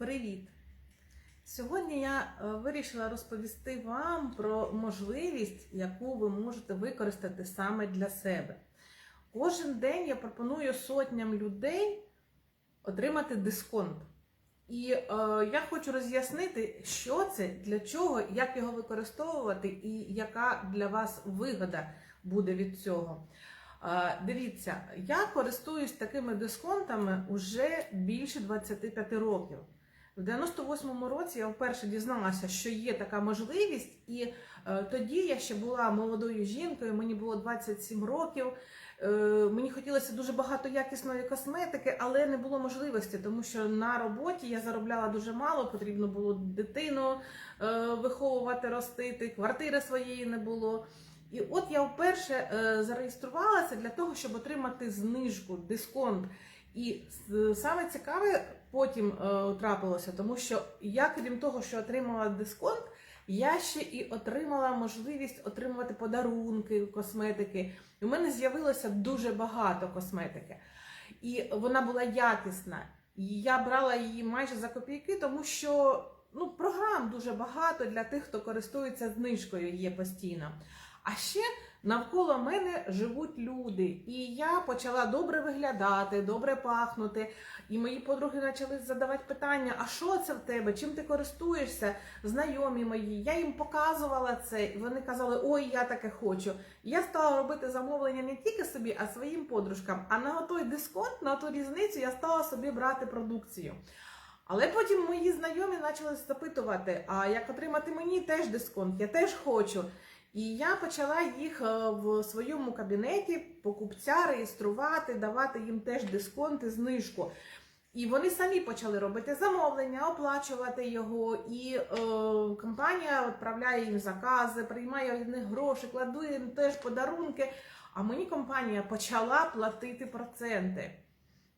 Привіт! Сьогодні я е, вирішила розповісти вам про можливість, яку ви можете використати саме для себе. Кожен день я пропоную сотням людей отримати дисконт. І е, я хочу роз'яснити, що це, для чого, як його використовувати і яка для вас вигода буде від цього. Е, Дивіться, я користуюсь такими дисконтами уже більше 25 років. В 98-му році я вперше дізналася, що є така можливість, і е, тоді я ще була молодою жінкою, мені було 27 років. Е, мені хотілося дуже багато якісної косметики, але не було можливості, тому що на роботі я заробляла дуже мало, потрібно було дитину е, виховувати, ростити, квартири своєї не було. І от я вперше е, зареєструвалася для того, щоб отримати знижку, дисконт. І с- саме цікаве потім е, трапилося, тому що я, крім того, що отримала дисконт, я ще і отримала можливість отримувати подарунки, косметики. В мене з'явилося дуже багато косметики. І вона була якісна. Я брала її майже за копійки, тому що ну, програм дуже багато для тих, хто користується знижкою, є постійно. А ще навколо мене живуть люди, і я почала добре виглядати, добре пахнути. І мої подруги почали задавати питання: а що це в тебе? Чим ти користуєшся? Знайомі мої. Я їм показувала це, і вони казали, ой, я таке хочу. Я стала робити замовлення не тільки собі, а своїм подружкам. А на той дисконт, на ту різницю я стала собі брати продукцію. Але потім мої знайомі почали запитувати: а як отримати мені теж дисконт? Я теж хочу. І я почала їх е, в своєму кабінеті покупця реєструвати, давати їм теж дисконт і знижку. І вони самі почали робити замовлення, оплачувати його, і е, компанія відправляє їм закази, приймає від них гроші, кладує їм теж подарунки. А мені компанія почала платити проценти.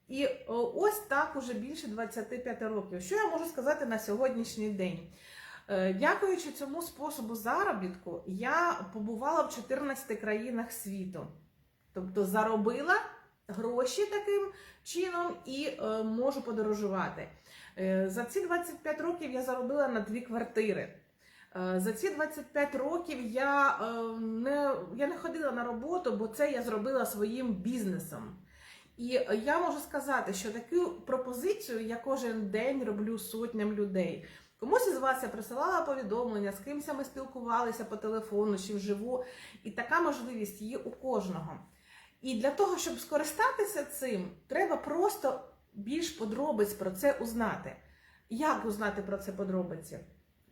І е, ось так уже більше 25 років. Що я можу сказати на сьогоднішній день? Е, Дякуючи цьому способу заробітку, я побувала в 14 країнах світу. Тобто заробила гроші таким чином і е, можу подорожувати. Е, за ці 25 років я заробила на дві квартири. Е, За ці 25 років я, е, не, я не ходила на роботу, бо це я зробила своїм бізнесом. І я можу сказати, що таку пропозицію я кожен день роблю сотням людей. Комусь із вас я присилала повідомлення, з кимось ми спілкувалися по телефону чи вживу, і така можливість є у кожного. І для того, щоб скористатися цим, треба просто більш подробиць про це узнати. Як узнати про це подробиці?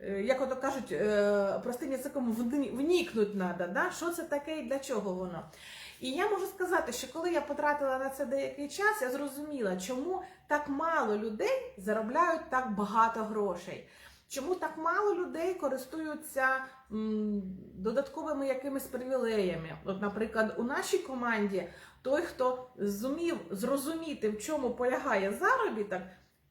Е, Як ото кажуть, е, простим язиком вни- вникнуть треба, да? що це таке і для чого воно. І я можу сказати, що коли я потратила на це деякий час, я зрозуміла, чому так мало людей заробляють так багато грошей. Чому так мало людей користуються м, додатковими якимись привілеями? От, наприклад, у нашій команді той, хто зумів зрозуміти, в чому полягає заробіток,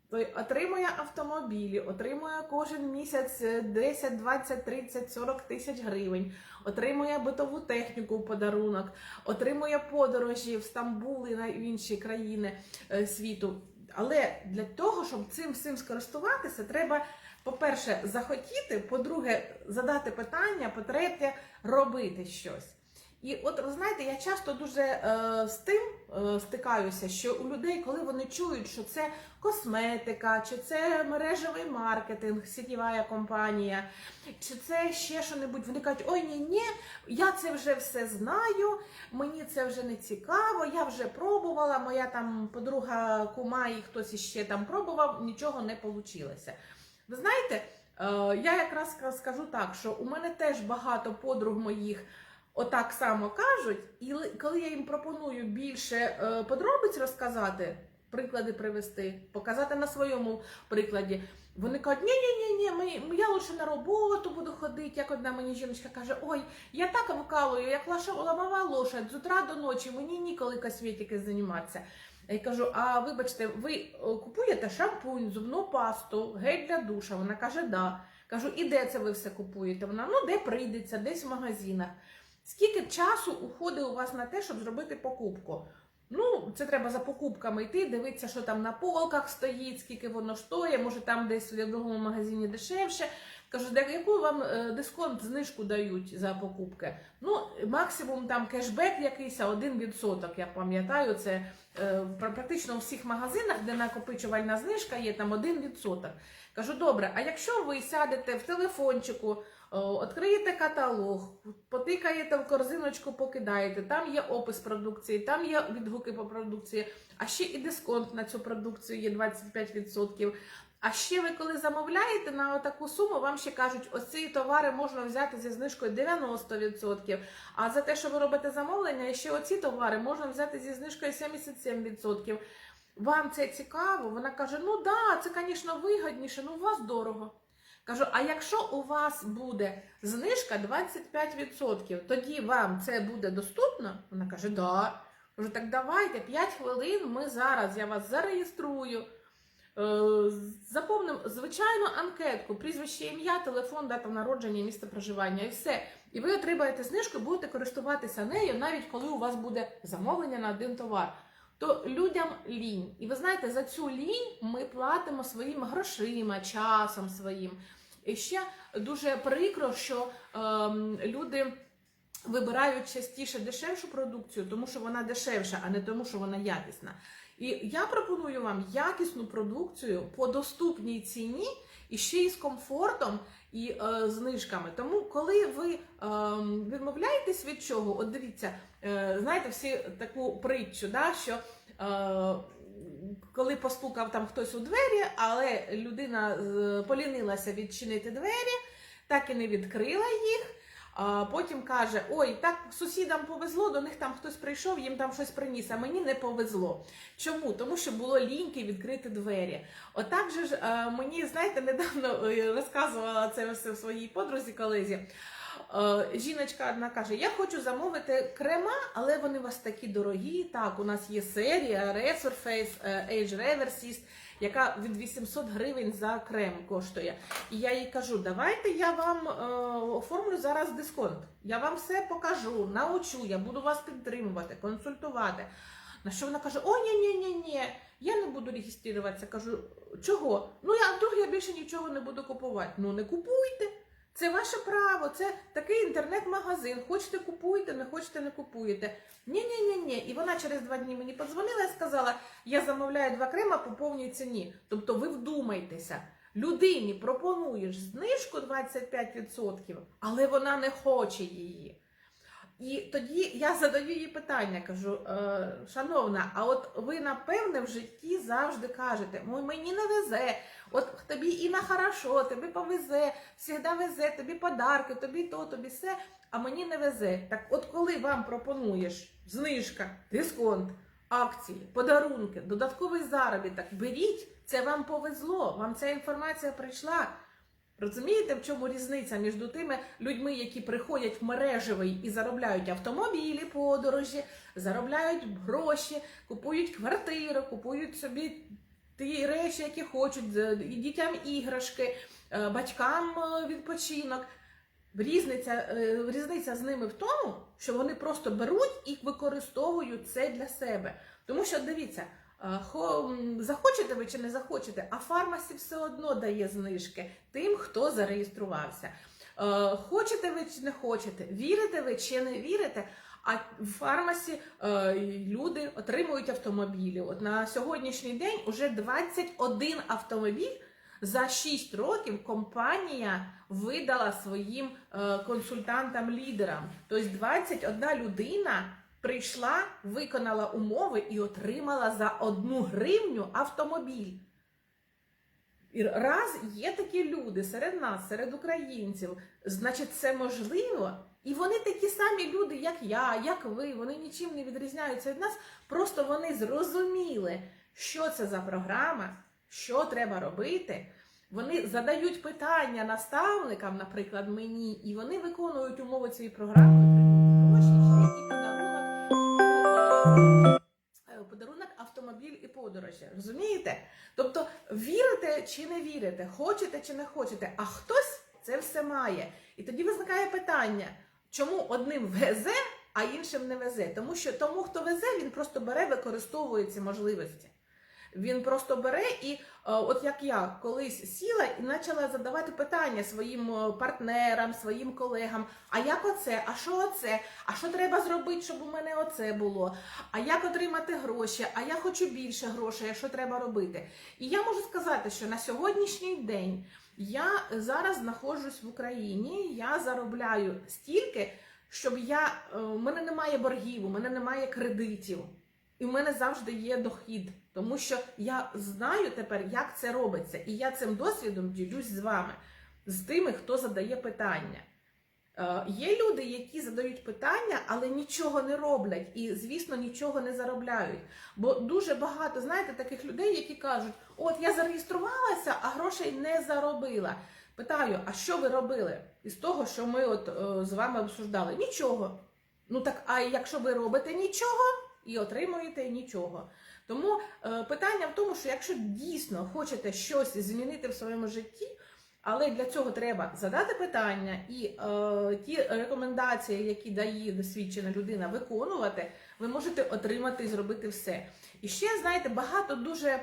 той отримує автомобілі, отримує кожен місяць е, 10, 20, 30, 40 тисяч гривень, отримує битову техніку в подарунок, отримує подорожі в Стамбул і на інші країни е, світу. Але для того, щоб цим всім скористуватися, треба, по-перше, захотіти, по-друге, задати питання, по-третє, робити щось. І от ви знаєте, я часто дуже е, з тим е, стикаюся, що у людей, коли вони чують, що це косметика, чи це мережевий маркетинг, сітєва компанія, чи це ще що-небудь, вони кажуть, ой ні, ні, я це вже все знаю, мені це вже не цікаво, я вже пробувала, моя там подруга кума і хтось іще там пробував, нічого не вийшло. Ви знаєте, е, я якраз скажу так, що у мене теж багато подруг моїх отак само кажуть, і коли я їм пропоную більше е, подробиць розказати, приклади привести, показати на своєму прикладі, вони кажуть, ні ні ні ні ми, я лише на роботу буду ходити. Як одна мені жіночка каже, ой, я так вкалую, як ламова лошадь з утра до ночі, мені ніколи косметики займатися. Я кажу, а вибачте, ви е, купуєте шампунь, зубну пасту, гель для душа? Вона каже, да. Кажу, і де це ви все купуєте? Вона ну де прийдеться, десь в магазинах. Скільки часу уходить у вас на те, щоб зробити покупку? Ну, це треба за покупками йти, дивитися, що там на полках стоїть, скільки воно стоїть, може там десь в другому магазині дешевше. Кажу, «Да яку вам е, дисконт, знижку дають за покупки? Ну, максимум там кешбек якийсь, а 1%, я пам'ятаю, це е, практично у всіх магазинах, де накопичувальна знижка є, там 1%. Кажу, добре, а якщо ви сядете в телефончику, о, відкриєте каталог, потикаєте в корзиночку, покидаєте, там є опис продукції, там є відгуки по продукції, а ще і дисконт на цю продукцію є 25%. А ще ви коли замовляєте на таку суму, вам ще кажуть, ось ці товари можна взяти зі знижкою 90%. А за те, що ви робите замовлення, ще оці товари можна взяти зі знижкою 77%. Вам це цікаво? Вона каже: ну да, це, звісно, вигідніше, ну у вас дорого. Кажу, а якщо у вас буде знижка 25%, тоді вам це буде доступно? Вона каже, да. Кажу, так давайте 5 хвилин. Ми зараз я вас зареєструю. Е, Заповнимо звичайну анкетку, прізвище, ім'я, телефон, дата народження, місце проживання і все. І ви отримаєте знижку, будете користуватися нею, навіть коли у вас буде замовлення на один товар. То людям лінь. І ви знаєте, за цю лінь ми платимо своїми грошима, часом своїм. І ще дуже прикро, що ем, люди вибирають частіше дешевшу продукцію, тому що вона дешевша, а не тому, що вона якісна. І я пропоную вам якісну продукцію по доступній ціні і ще й з комфортом і е, знижками. Тому, коли ви е, відмовляєтесь від чого, от дивіться, е, знаєте, всі таку притчу, да, що е, коли постукав там хтось у двері, але людина е, полінилася відчинити двері, так і не відкрила їх. А потім каже: Ой, так сусідам повезло, до них там хтось прийшов, їм там щось приніс, а мені не повезло. Чому? Тому що було ліньки відкрити двері. Отак же ж е, мені, знаєте, недавно е, розказувала це все своїй подрузі колезі. Е, Жіночка одна каже: Я хочу замовити крема, але вони у вас такі дорогі. Так, у нас є серія Resurface е, Age Reversist, яка від 800 гривень за крем коштує. І я їй кажу: давайте я вам е, оформлю зараз дисконт. Я вам все покажу, научу, я буду вас підтримувати, консультувати. На що вона каже: О, ні, ні, ні, ні, я не буду реєструватися. Кажу, чого? Ну я вдруг я більше нічого не буду купувати. Ну не купуйте. Це ваше право, це такий інтернет-магазин. Хочете купуйте, не хочете не купуєте. Ні, ні, ні, ні. І вона через два дні мені подзвонила і сказала: я замовляю два крема по повній ціні. Тобто ви вдумайтеся, людині пропонуєш знижку 25%, але вона не хоче її. І тоді я задаю їй питання, кажу, е, шановна, а от ви напевне в житті завжди кажете, «Ой, мені не везе, от тобі і на хорошо, тобі повезе, завжди везе, тобі подарки, тобі то, тобі все, а мені не везе. Так от коли вам пропонуєш знижка, дисконт, акції, подарунки, додатковий заробіток, беріть, це вам повезло, вам ця інформація прийшла. Розумієте, в чому різниця між тими людьми, які приходять в мережевий і заробляють автомобілі, подорожі, заробляють гроші, купують квартиру, купують собі ті речі, які хочуть, дітям іграшки, е, батькам е, відпочинок. Різниця, е, різниця з ними в тому, що вони просто беруть і використовують це для себе. Тому що дивіться, е, захочете ви чи не захочете, а фармасі все одно дає знижки тим, хто зареєструвався. Е, Хочете ви чи не хочете, вірите ви чи не вірите. А в фармасі е, люди отримують автомобілі. От на сьогоднішній день уже 21 автомобіль за 6 років компанія видала своїм е, консультантам-лідерам. Тобто 21 людина прийшла, виконала умови і отримала за одну гривню автомобіль. І раз є такі люди серед нас, серед українців, значить, це можливо. І вони такі самі люди, як я, як ви, вони нічим не відрізняються від нас. Просто вони зрозуміли, що це за програма, що треба робити. Вони задають питання наставникам, наприклад, мені, і вони виконують умови цієї програми, подарунок. е, автомобіль і подорожі. Розумієте? Тобто вірите чи не вірите, хочете чи не хочете, а хтось це все має. І тоді виникає питання, чому одним везе, а іншим не везе. Тому що тому, хто везе, він просто бере, використовує ці можливості. Він просто бере і, е, от як я колись сіла і почала задавати питання своїм е, партнерам, своїм колегам: а як оце? А що оце? А що треба зробити, щоб у мене оце було? А як отримати гроші? А я хочу більше грошей, а що треба робити? І я можу сказати, що на сьогоднішній день я зараз знаходжусь в Україні, я заробляю стільки, щоб я е, у мене немає боргів, у мене немає кредитів. І в мене завжди є дохід, тому що я знаю тепер, як це робиться, і я цим досвідом ділюсь з вами, з тими, хто задає питання. Е, Є люди, які задають питання, але нічого не роблять і, звісно, нічого не заробляють. Бо дуже багато, знаєте, таких людей, які кажуть: от я зареєструвалася, а грошей не заробила. Питаю, а що ви робили із того, що ми от е, з вами обсуждали? Нічого. Ну так, а якщо ви робите нічого і отримуєте нічого. Тому е, питання в тому, що якщо дійсно хочете щось змінити в своєму житті, але для цього треба задати питання і е, ті рекомендації, які дає досвідчена людина, виконувати, ви можете отримати і зробити все. І ще знаєте, багато дуже е,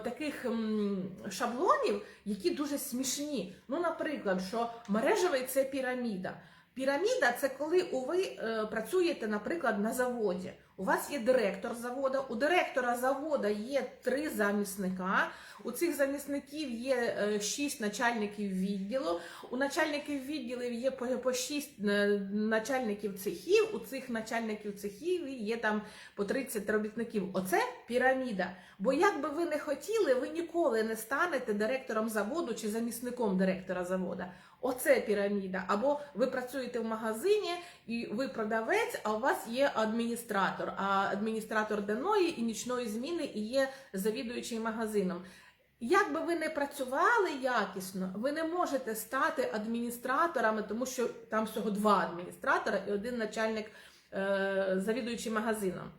таких м, шаблонів, які дуже смішні. Ну, наприклад, що мережевий це піраміда. Піраміда це коли ви е, працюєте, наприклад, на заводі. У вас є директор заводу, у директора заводу є три замісника. У цих замісників є е, шість начальників відділу. У начальників відділів є по, по шість е, начальників цехів. У цих начальників цехів є там по 30 робітників. Оце піраміда. Бо як би ви не хотіли, ви ніколи не станете директором заводу чи замісником директора заводу. Оце піраміда. Або ви працюєте в магазині і ви продавець, а у вас є адміністратор. А адміністратор денної і нічної зміни і є завідуючий магазином. Як би ви не працювали якісно, ви не можете стати адміністраторами, тому що там всього два адміністратора і один начальник е, завідуючий магазином.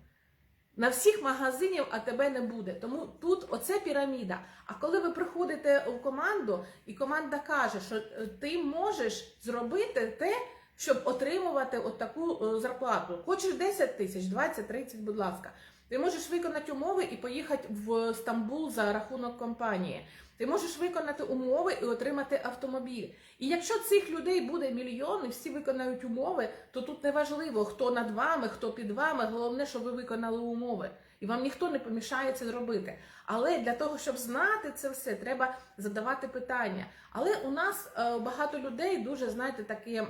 На всіх магазинів АТБ не буде. Тому тут оце піраміда. А коли ви приходите в команду, і команда каже, що е, ти можеш зробити те, щоб отримувати от таку е, зарплату. Хочеш 10 тисяч, 20, 30, будь ласка. Ти можеш виконати умови і поїхати в Стамбул за рахунок компанії. Ти можеш виконати умови і отримати автомобіль. І якщо цих людей буде мільйон, і всі виконають умови, то тут не важливо, хто над вами, хто під вами. Головне, щоб ви виконали умови. І вам ніхто не помішає це зробити. Але для того, щоб знати це все, треба задавати питання. Але у нас е, багато людей дуже, знаєте, такі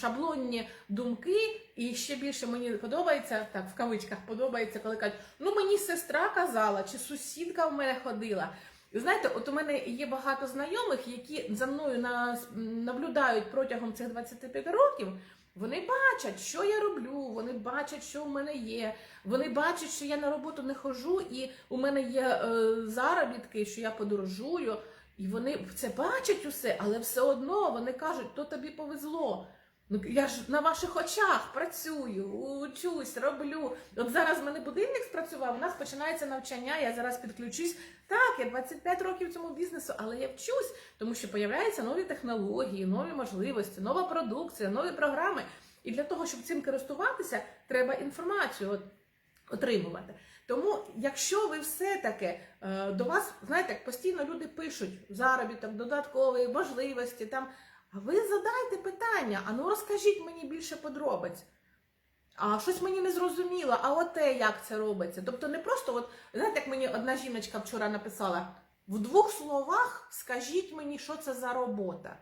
шаблонні думки, і ще більше мені подобається, так в кавичках подобається, коли кажуть, ну мені сестра казала, чи сусідка в мене ходила. Знаєте, от у мене є багато знайомих, які за мною наблюдають протягом цих 25 років. Вони бачать, що я роблю, вони бачать, що в мене є. Вони бачать, що я на роботу не хожу, і у мене є е, заробітки, що я подорожую. І вони це бачать усе, але все одно вони кажуть, то тобі повезло. Ну я ж на ваших очах працюю, учусь, роблю. От зараз в мене будильник спрацював, у нас починається навчання, я зараз підключусь. Так, я 25 років цьому бізнесу, але я вчусь, тому що появляються нові технології, нові можливості, нова продукція, нові програми. І для того, щоб цим користуватися, треба інформацію отримувати. Тому, якщо ви все-таки е, до вас, знаєте, постійно люди пишуть заробіток, додаткові можливості, там, ви задайте питання, а ну розкажіть мені більше подробиць. А щось мені не зрозуміло, а оте як це робиться. Тобто не просто, от, знаєте, як мені одна жіночка вчора написала: в двох словах скажіть мені, що це за робота.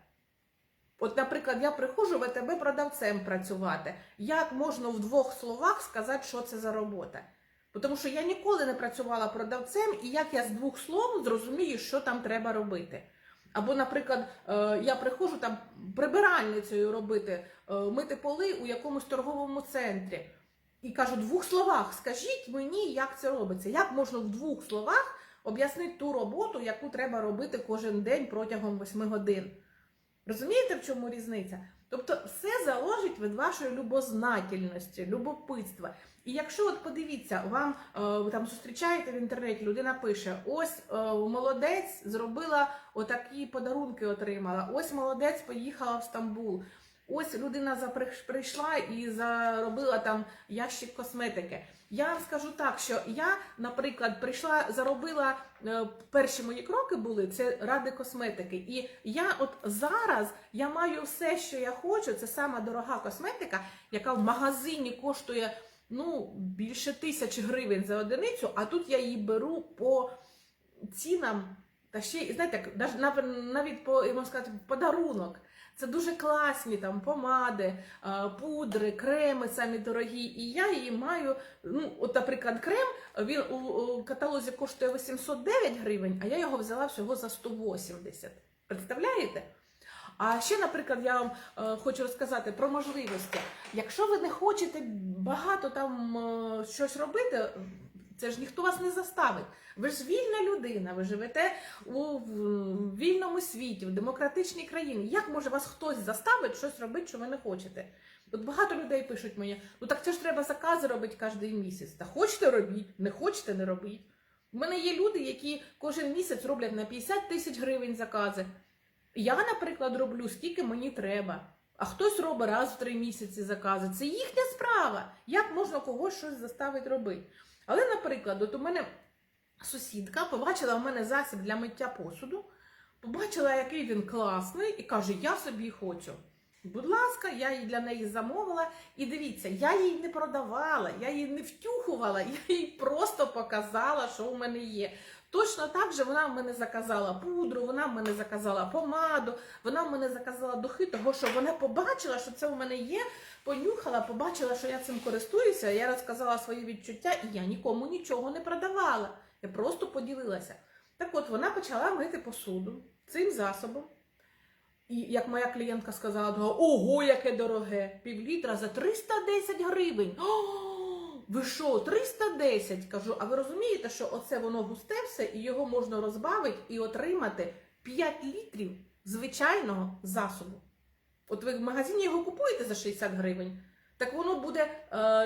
От, наприклад, я приходжу в АТБ продавцем працювати. Як можна в двох словах сказати, що це за робота? Тому що я ніколи не працювала продавцем, і як я з двох слов зрозумію, що там треба робити. Або, наприклад, е, я приходжу там прибиральницею робити, е, мити поли у якомусь торговому центрі. І кажу, в двох словах, скажіть мені, як це робиться. Як можна в двох словах об'яснити ту роботу, яку треба робити кожен день протягом 8 годин? Розумієте, в чому різниця? Тобто все залежить від вашої любознательності, любопитства. І якщо от подивіться, вам е, ви там зустрічаєте в інтернеті, людина пише: ось е, молодець зробила отакі подарунки, отримала, ось молодець поїхала в Стамбул. Ось людина прийшла і заробила там ящик косметики. Я вам скажу так, що я, наприклад, прийшла, заробила е, перші мої кроки були це ради косметики. І я от зараз я маю все, що я хочу. Це сама дорога косметика, яка в магазині коштує ну більше тисячі гривень за одиницю. А тут я її беру по цінам. Та ще знаєте, навіть по можу сказати, подарунок. Це дуже класні там помади, пудри, креми самі дорогі. І я її маю. Ну, от, наприклад, крем він у каталозі коштує 809 гривень, а я його взяла всього за 180. Представляєте? А ще, наприклад, я вам е, хочу розказати про можливості. Якщо ви не хочете багато там е, щось робити, це ж ніхто вас не заставить. Ви ж вільна людина, ви живете у вільному світі, в демократичній країні. Як може вас хтось заставити щось робити, що ви не хочете? От багато людей пишуть мені: ну так це ж треба закази робити кожен місяць. Та хочете робіть, не хочете, не робіть. У мене є люди, які кожен місяць роблять на 50 тисяч гривень закази. Я, наприклад, роблю скільки мені треба. А хтось робить раз в три місяці закази. Це їхня справа. Як можна когось щось заставити робити? Але, наприклад, от у мене сусідка побачила у мене засіб для миття посуду, побачила, який він класний, і каже: Я собі хочу. Будь ласка, я її для неї замовила. І дивіться, я їй не продавала, я її не втюхувала, я їй просто показала, що у мене є. Точно так же вона в мене заказала пудру, вона в мене заказала помаду, вона в мене заказала духи, того що вона побачила, що це у мене є, понюхала, побачила, що я цим користуюся. Я розказала свої відчуття, і я нікому нічого не продавала. Я просто поділилася. Так от вона почала мити посуду цим засобом. І як моя клієнтка сказала, ого, яке дороге! Півлітра за 310 гривень. О, ви що, 310? Кажу, а ви розумієте, що оце воно густе все, і його можна розбавити і отримати 5 літрів звичайного засобу. От ви в магазині його купуєте за 60 гривень, так воно буде е,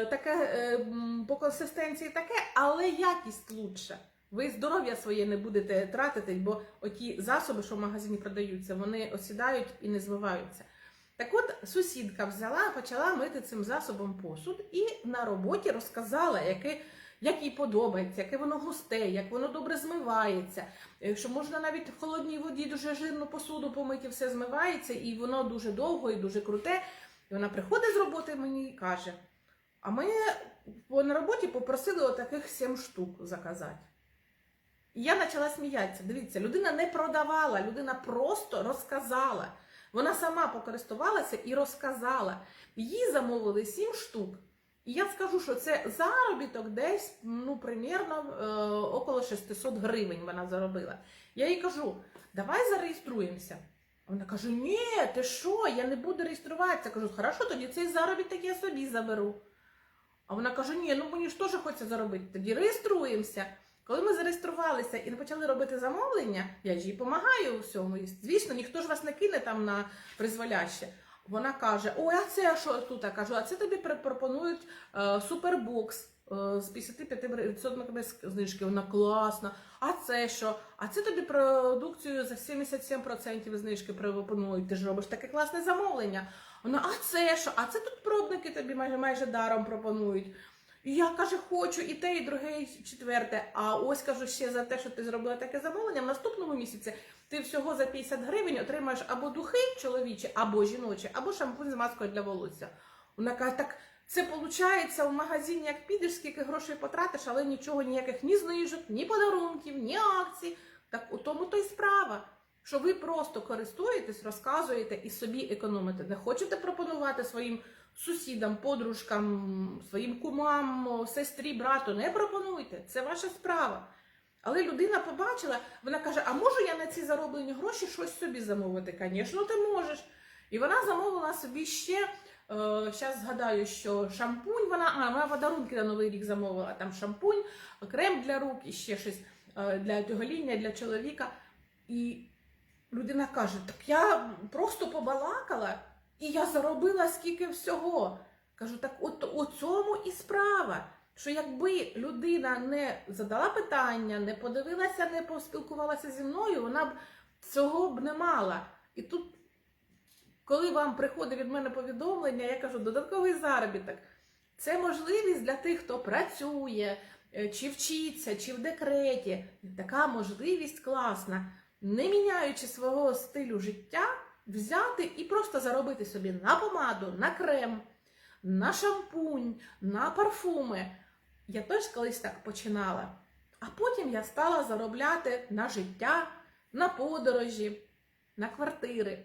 таке е, по консистенції таке, але якість лучша. Ви здоров'я своє не будете тратити, бо оті засоби, що в магазині продаються, вони осідають і не звиваються. Так от сусідка взяла, почала мити цим засобом посуд і на роботі розказала, яке, як їй подобається, яке воно густе, як воно добре змивається. е, Що можна навіть в холодній воді дуже жирну посуду помити, все змивається, і воно дуже довго і дуже круте. І вона приходить з роботи мені і каже: а ми на роботі попросили отаких 7 штук заказати. І я почала сміятися. Дивіться, людина не продавала, людина просто розказала. Вона сама покористувалася і розказала. Їй замовили 7 штук. І я скажу, що це заробіток десь, ну, примірно, е, около 600 гривень вона заробила. Я їй кажу, давай зареєструємося. Вона каже: Ні, ти що, я не буду реєструватися. Кажу, хорошо, тоді цей заробіток я собі заберу. А вона каже: Ні, ну мені ж теж хочеться заробити. Тоді реєструємося. Коли ми зареєструвалися і почали робити замовлення, я ж їй допомагаю у всьому. Звісно, ніхто ж вас не кине там на призволяще. Вона каже: Ой, а це що тут? Я кажу, а це тобі пропонують е, супербокс е, з 55% знижки. Вона класна. А це що? А це тобі продукцію за 77% знижки пропонують. Ти ж робиш таке класне замовлення. Вона, а це що? А це тут пробники тобі майже майже даром пропонують. Я каже, хочу і те, і друге, і четверте. А ось кажу ще за те, що ти зробила таке замовлення. В наступному місяці ти всього за 50 гривень отримаєш або духи чоловічі, або жіночі, або шампунь з маскою для волосся. Вона каже, так це виходить в магазині, як підеш, скільки грошей потратиш, але нічого, ніяких ні знижок, ні подарунків, ні акцій. Так у тому то й справа. Що ви просто користуєтесь, розказуєте і собі економите. Не хочете пропонувати своїм сусідам, подружкам, своїм кумам, сестрі, брату, не пропонуйте. Це ваша справа. Але людина побачила, вона каже: А можу я на ці зароблені гроші щось собі замовити? Звісно, ти можеш. І вона замовила собі ще. Зараз згадаю, що шампунь вона, а вона подарунки на новий рік замовила. Там шампунь, крем для рук і ще щось е, для гоління, для чоловіка. І людина каже: Так я просто побалакала, і я заробила скільки всього. Кажу, так от у цьому і справа. Що якби людина не задала питання, не подивилася, не поспілкувалася зі мною, вона б цього б не мала. І тут Коли вам приходить від мене повідомлення, я кажу, додатковий заробіток. Це можливість для тих, хто працює, е, чи вчиться, чи в декреті. Така можливість класна, не міняючи свого стилю життя, взяти і просто заробити собі на помаду, на крем, на шампунь, на парфуми. Я теж колись так починала. А потім я стала заробляти на життя, на подорожі, на квартири.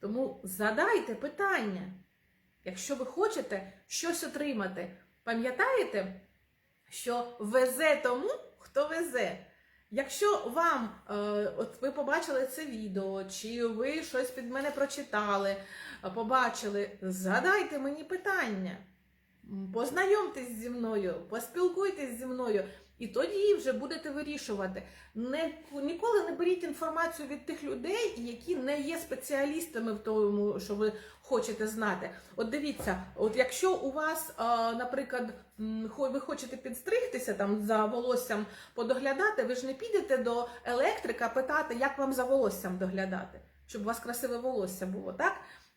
Тому задайте питання, якщо ви хочете щось отримати. Пам'ятаєте, що везе тому, хто везе. Якщо вам, е, от ви побачили це відео, чи ви щось під мене прочитали, е, побачили, задайте мені питання, познайомтесь зі мною, поспілкуйтесь зі мною, і тоді вже будете вирішувати. Не, ніколи не беріть інформацію від тих людей, які не є спеціалістами в тому, що ви хочете знати. От дивіться, от якщо у вас, наприклад, ви хочете підстригтися там за волоссям подоглядати, ви ж не підете до електрика питати, як вам за волоссям доглядати, щоб у вас красиве волосся було, так?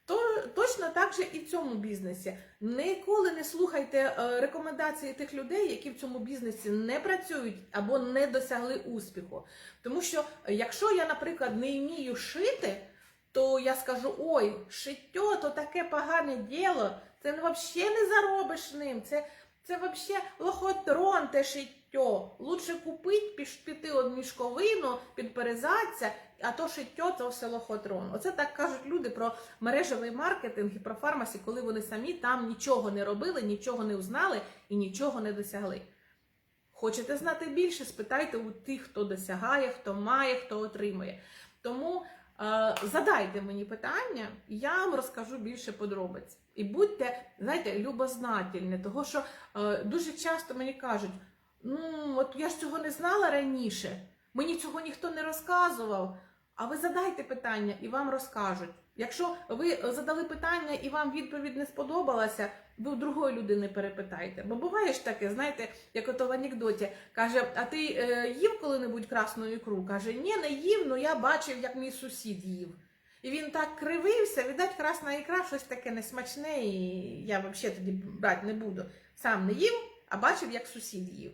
То точно так же і в цьому бізнесі. Ніколи не слухайте е, рекомендації тих людей, які в цьому бізнесі не працюють або не досягли успіху. Тому що, е, якщо я, наприклад, не вмію шити, то я скажу: ой, шиття то таке погане діло, це взагалі не заробиш ним. Це, це взагалі лохотрон те шиття. Лучше купити, піти од мішковину, підперезатися, а то шиття то все лохотрон. Оце так кажуть люди про мережевий маркетинг і про фармасі, коли вони самі там нічого не робили, нічого не узнали і нічого не досягли. Хочете знати більше? Спитайте у тих, хто досягає, хто має, хто отримує. Тому е, задайте мені питання, я вам розкажу більше подробиць. І будьте, знаєте, любознательні, того що е, дуже часто мені кажуть: ну, от я ж цього не знала раніше, мені цього ніхто не розказував. А ви задайте питання і вам розкажуть. Якщо ви задали питання і вам відповідь не сподобалася, ви у другої людини перепитайте. Бо буває ж таке, знаєте, як ото в анекдоті каже: А ти е, їв коли-небудь красну ікру? Каже, ні, не їв, але я бачив, як мій сусід їв. І він так кривився, віддать, красна ікра, щось таке несмачне, і я взагалі тоді брати не буду. Сам не їв, а бачив, як сусід їв.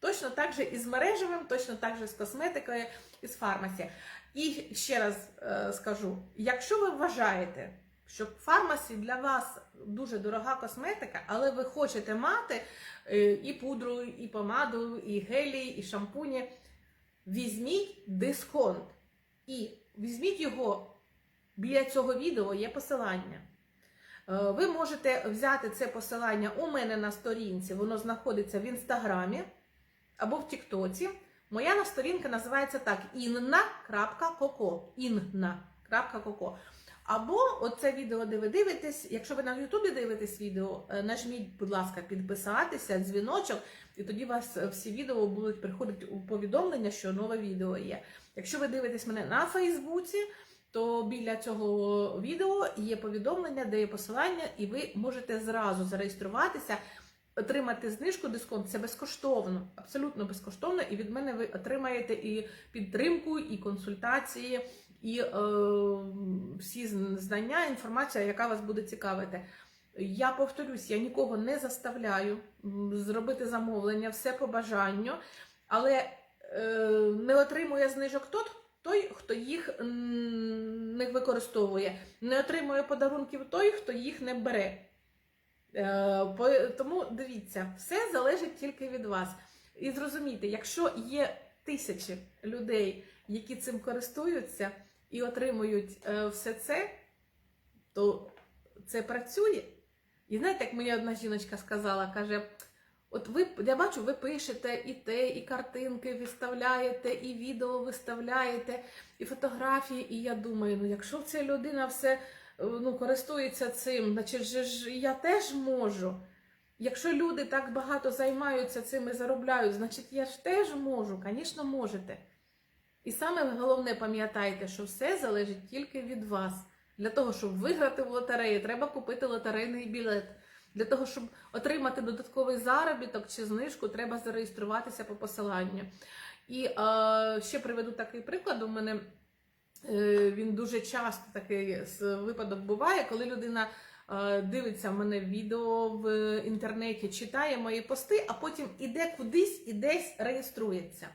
Точно так же і з мережевим, точно так же з косметикою і з фармасі. І ще раз е, скажу: якщо ви вважаєте, що фармасі для вас дуже дорога косметика, але ви хочете мати е, і пудру, і помаду, і гелі, і шампуні, візьміть дисконт. І візьміть його біля цього відео є посилання. Е, Ви можете взяти це посилання у мене на сторінці, воно знаходиться в інстаграмі або в Тіктоці. Моя сторінка називається так: inna.coco. Inna.coco. Або оце відео, де ви дивитесь. Якщо ви на Ютубі дивитесь відео, е, нажміть, будь ласка, підписатися, дзвіночок, і тоді у вас е, всі відео будуть приходити у повідомлення, що нове відео є. Якщо ви дивитесь мене на Фейсбуці, то біля цього відео є повідомлення, де є посилання, і ви можете зразу зареєструватися отримати знижку дисконт це безкоштовно, абсолютно безкоштовно. І від мене ви отримаєте і підтримку, і консультації, і е, всі знання, інформація, яка вас буде цікавити. Я повторюсь, я нікого не заставляю зробити замовлення, все по бажанню, але е, не отримує знижок тот, той, хто їх не використовує, не отримує подарунків той, хто їх не бере. Е, Тому дивіться, все залежить тільки від вас. І зрозумійте, якщо є тисячі людей, які цим користуються і отримують е, все це, то це працює. І знаєте, як мені одна жіночка сказала, каже: от ви, я бачу, ви пишете і те, і картинки виставляєте, і відео виставляєте, і фотографії. І я думаю, ну якщо ця людина все ну, користується цим, значить ж я теж можу. Якщо люди так багато займаються цим і заробляють, значить я ж теж можу, звісно, можете. І саме головне пам'ятайте, що все залежить тільки від вас. Для того, щоб виграти в лотереї, треба купити лотерейний білет. Для того, щоб отримати додатковий заробіток чи знижку, треба зареєструватися по посиланню. І е, ще приведу такий приклад. У мене е, він дуже часто такий випадок буває, коли людина е, дивиться в мене відео в інтернеті, читає мої пости, а потім іде кудись і десь реєструється.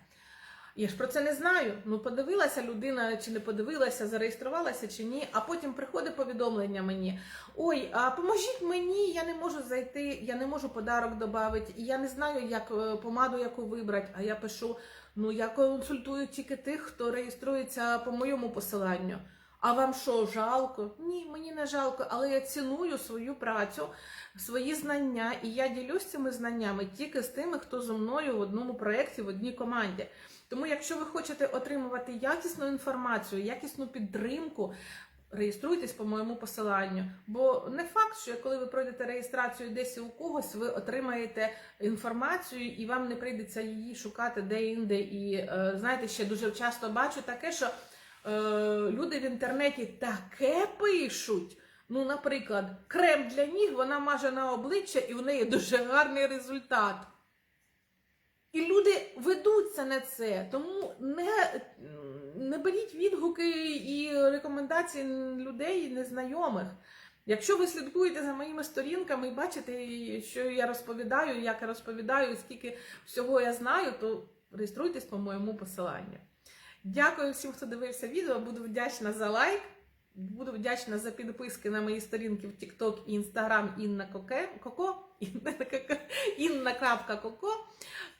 Я ж про це не знаю. Ну, подивилася людина чи не подивилася, зареєструвалася чи ні. А потім приходить повідомлення мені: Ой, а поможіть мені, я не можу зайти, я не можу подарок додати, я не знаю, як е, помаду яку вибрати. А я пишу: ну я консультую тільки тих, хто реєструється по моєму посиланню. А вам що, жалко? Ні, мені не жалко, але я ціную свою працю, свої знання, і я ділюсь цими знаннями тільки з тими, хто зі мною в одному проєкті, в одній команді. Тому, якщо ви хочете отримувати якісну інформацію, якісну підтримку, реєструйтесь по моєму посиланню. Бо не факт, що коли ви пройдете реєстрацію десь у когось, ви отримаєте інформацію і вам не прийдеться її шукати де-інде. І е, знаєте, ще дуже часто бачу таке, що е, люди в інтернеті таке пишуть. Ну, наприклад, крем для ніг вона маже на обличчя, і в неї дуже гарний результат. І люди ведуться на це, тому не, не беріть відгуки і рекомендації людей незнайомих. Якщо ви слідкуєте за моїми сторінками і бачите, що я розповідаю, як я розповідаю, скільки всього я знаю, то реєструйтесь по моєму посиланню. Дякую всім, хто дивився відео. Буду вдячна за лайк. Буду вдячна за підписки на мої сторінки в TikTok і Instagram Інна Коке, Коко, Інна, Коко, Інна.Коко,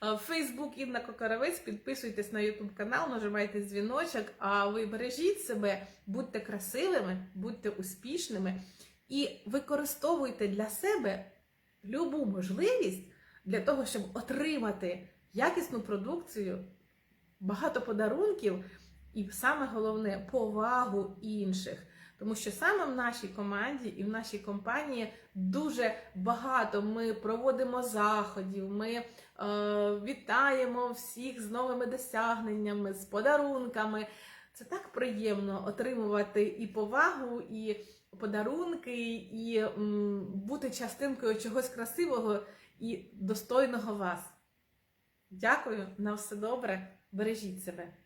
Фейсбук Інна Кокоровець. Підписуйтесь на YouTube канал, нажимайте дзвіночок. А ви бережіть себе, будьте красивими, будьте успішними і використовуйте для себе любу можливість для того, щоб отримати якісну продукцію, багато подарунків. І саме головне повагу інших. Тому що саме в нашій команді і в нашій компанії дуже багато ми проводимо заходів, ми е, вітаємо всіх з новими досягненнями, з подарунками. Це так приємно отримувати і повагу, і подарунки, і м, бути частинкою чогось красивого і достойного вас. Дякую, на все добре, бережіть себе.